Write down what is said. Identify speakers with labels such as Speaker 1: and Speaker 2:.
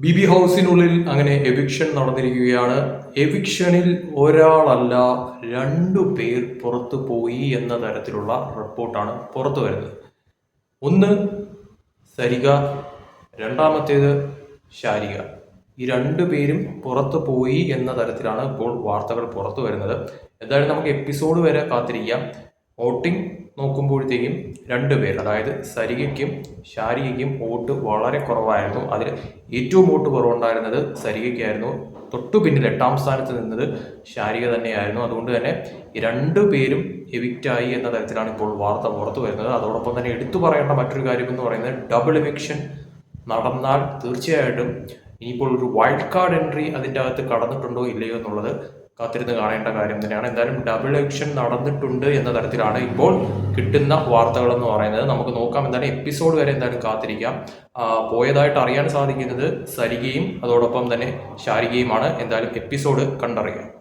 Speaker 1: B B ഹൗസിനുള്ളിൽ അങ്ങനെ eviction നടന്നിരിക്കുകയാണ്. എവിക്ഷനിൽ ഒരാളല്ല രണ്ടു പേർ പുറത്തു പോയി എന്ന തരത്തിലുള്ള റിപ്പോർട്ടാണ് പുറത്തു വരുന്നത്. ഒന്ന് സരിക രണ്ടാമത്തേത് ശാരിക. ഈ രണ്ടു പേരും പുറത്തു പോയി എന്ന തരത്തിലാണ് ഇപ്പോൾ വാർത്തകൾ പുറത്തു വരുന്നത്. എന്തായാലും നമുക്ക് എപ്പിസോഡ് വരെ കാത്തിരിക്കാം. വോട്ടിംഗ് നോക്കുമ്പോഴത്തേക്കും രണ്ട് പേർ അതായത് സരികയ്ക്കും ശാരികയ്ക്കും വോട്ട് വളരെ കുറവായിരുന്നു. അതിൽ ഏറ്റവും വോട്ട് കുറവുണ്ടായിരുന്നത് സരികയ്ക്കായിരുന്നു. തൊട്ടു പിന്നിൽ എട്ടാം സ്ഥാനത്ത് നിന്നത് ശാരിക തന്നെയായിരുന്നു. അതുകൊണ്ട് തന്നെ രണ്ടു പേരും എവിക്റ്റായി എന്ന തരത്തിലാണ് ഇപ്പോൾ വാർത്ത പുറത്തു വരുന്നത്. അതോടൊപ്പം തന്നെ എടുത്തു പറയേണ്ട മറ്റൊരു കാര്യം എന്ന് പറയുന്നത് ഡബിൾ എവിക്ഷൻ നടന്നാൽ തീർച്ചയായിട്ടും ഇനിയിപ്പോൾ ഒരു വൈൽഡ് കാർഡ് എൻട്രി അതിന്റെ അകത്ത് കടന്നിട്ടുണ്ടോ ഇല്ലയോ എന്നുള്ളത് കാത്തിരുന്ന് കാണേണ്ട കാര്യം തന്നെയാണ്. എന്തായാലും ഡബിൾ എലക്ഷൻ നടന്നിട്ടുണ്ട് എന്ന തരത്തിലാണ് ഇപ്പോൾ കിട്ടുന്ന വാർത്തകൾ എന്ന് പറയുന്നത്. നമുക്ക് നോക്കാം. എന്തായാലും എപ്പിസോഡ് വരെ എന്തായാലും കാത്തിരിക്കാം. പോയതായിട്ട് അറിയാൻ സാധിക്കുന്നത് സരികയും അതോടൊപ്പം തന്നെ ശാരികയുമാണ്. എന്തായാലും എപ്പിസോഡ് കണ്ടറിയാം.